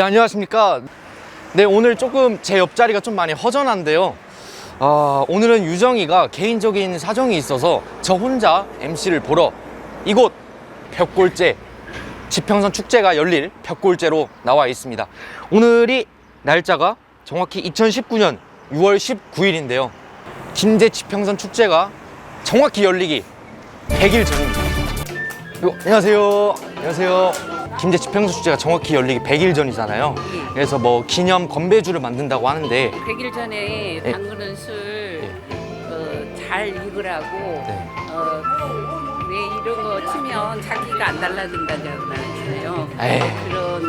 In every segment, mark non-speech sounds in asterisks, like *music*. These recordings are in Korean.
네, 안녕하십니까. 네, 오늘 조금 제 옆자리가 좀 많이 허전한데요. 아, 오늘은 유정이가 개인적인 사정이 있어서 저 혼자 MC를 보러 이곳 벽골제 지평선 축제가 열릴 벽골제로 나와 있습니다. 오늘이 날짜가 정확히 2019년 6월 19일인데요. 김제 지평선 축제가 정확히 열리기 100일 전입니다. 요, 안녕하세요. 안녕하세요. 김제 지평선 축제가 정확히 열리기 100일 전이잖아요. 예. 그래서 뭐 기념 건배주를 만든다고 하는데 100일 전에 예. 담그는 술, 어, 잘 익으라고, 네. 어, 왜 이런 거 치면 자기가 안 달라진다잖아요. 에이. 그런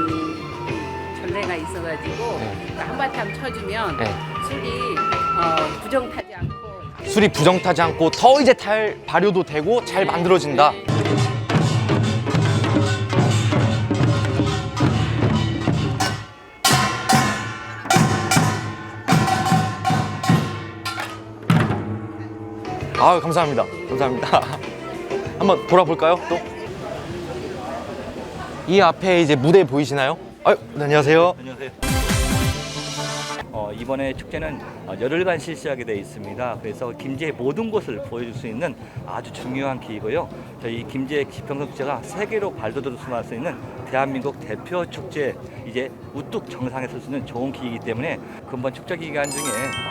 전례가 있어가지고, 네. 한바탕 쳐주면 네. 술이 어, 부정타지 않고. 술이 부정타지 않고 더 이제 탈 발효도 되고 잘 만들어진다. 네. 아 감사합니다. 감사합니다. *laughs* 한번 돌아볼까요? 또? 이 앞에 이제 무대 보이시나요? 아유, 네, 안녕하세요. 안녕하세요. 어, 이번에 축제는 어, 열흘간 실시하게 되어 있습니다. 그래서 김제의 모든 곳을 보여줄 수 있는 아주 중요한 기이고요. 저희 김제 지평선 축제가 세계로 발돋움을 수 있는 대한민국 대표 축제 이제 우뚝 정상에 설 수 있는 좋은 기이기 때문에 금번 축제 기간 중에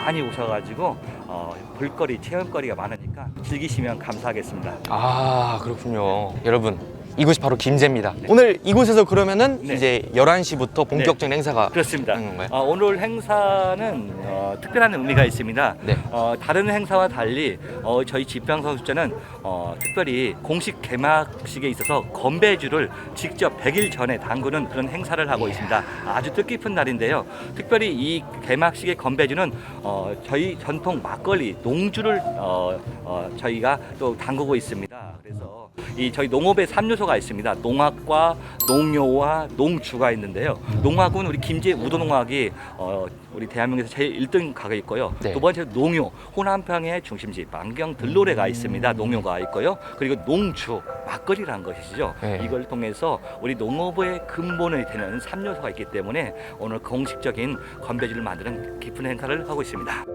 많이 오셔가지고 어, 볼거리, 체험거리가 많으니까 즐기시면 감사하겠습니다. 아 그렇군요. 여러분 이곳이 바로 김제입니다. 오늘 이곳에서 그러면은 네. 이제 11시부터 본격적인 행사가 그렇습니다. 하는 건가요? 어, 오늘 행사는 어, 특별한 의미가 있습니다. 네. 어, 다른 행사와 달리 어, 저희 지평선수제는 어, 특별히 공식 개막식에 있어서 건배주를 직접 100일 전에 담그는 그런 행사를 하고 있습니다. 아주 뜻깊은 날인데요. 특별히 이 개막식의 건배주는 어, 저희 전통 막걸리 농주를 어, 어, 저희가 또 담그고 있습니다. 그래서 이 저희 농업의 3요소가 있습니다. 농학과 농요와 농주가 있는데요. 농학은 우리 김제 우도농학이 어, 우리 대한민국에서 제일 1등 가게 있고요. 네. 두 번째 농요 호남평의 중심지 만경 들로레가 있습니다. 농요가 있고요. 그리고 농주 막걸리라는 것이죠. 네. 이걸 통해서 우리 농업의 근본이 되는 3요소가 있기 때문에 오늘 공식적인 건배지를 만드는 깊은 행사를 하고 있습니다.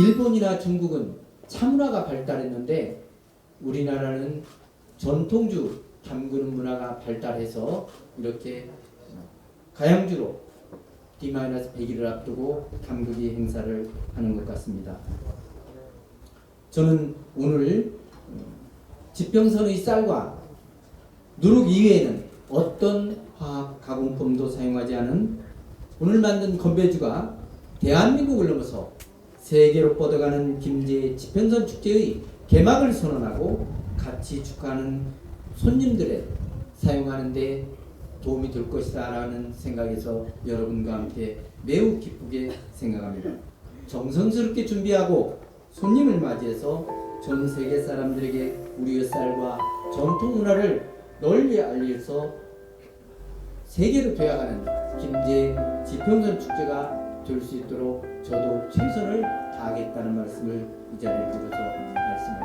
일본이나 중국은 차문화가 발달했는데 우리나라는 전통주 담그는 문화가 발달해서 이렇게 가양주로 D-100일을 앞두고 담그기 행사를 하는 것 같습니다. 저는 오늘 지평선의 쌀과 누룩 이외에는 어떤 화학 가공품도 사용하지 않은 오늘 만든 건배주가 대한민국을 넘어서 세계로 뻗어가는 김제 지평선 축제의 개막을 선언하고 같이 축하하는 손님들의 사용하는데 도움이 될 것이다라는 생각에서 여러분과 함께 매우 기쁘게 생각합니다. 정성스럽게 준비하고 손님을 맞이해서 전 세계 사람들에게 우리의 쌀과 전통 문화를 널리 알려서 세계로 되어가는 김제 지평선 축제가 될 수 있도록 저도 최선을 다하겠다는 말씀을 이 자리에 빌어서 말씀드